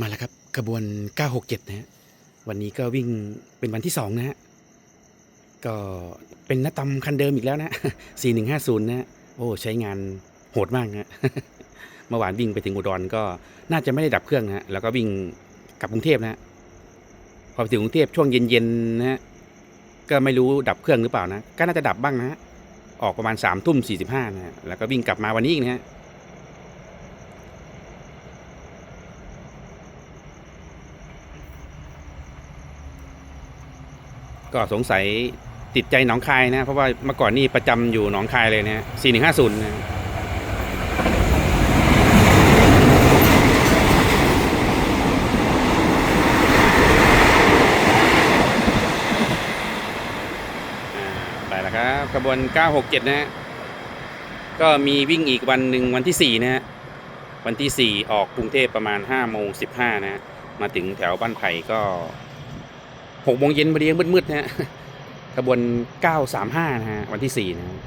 มาแล้วครับขบวน 967 นะฮะ วันนี้ก็วิ่งเป็นวันที่สองนะฮะ ก็เป็นนัตำคันเดิมอีกแล้วนะ 4150 นะฮะโอ้ ใช้งานโหดมากนะฮะเมื่อวานวิ่งไปถึงอุดรก็น่าจะไม่ได้ดับเครื่องนะฮะแล้วก็วิ่งกลับกรุงเทพนะฮะพอไปถึงกรุงเทพช่วงเย็นๆนะฮะก็ไม่รู้ดับเครื่องหรือเปล่านะ ก็น่าจะดับบ้างนะฮะออกประมาณ3ามทุ่ม45นะฮะแล้วก็วิ่งกลับมาวันนี้อีกนะฮะ ก็สงสัยติดใจหนองคายนะ เพราะว่าเมื่อก่อนนี่ประจำอยู่หนองคายเลยนะสี่หนึ่งห้าศูนย์นะไปแล้วครับขบวน 967 นะฮะก็มีวิ่งอีกวันหนึ่งวันที่ 4 นะฮะวันที่ 4 ออกกรุงเทพประมาณ5โมง15 นะฮะมาถึงแถวบ้านไผ่ก็ หกโมงเย็นพอดีมืดๆนะฮะขบวน 935 นะฮะ วันที่ 4 นะฮะ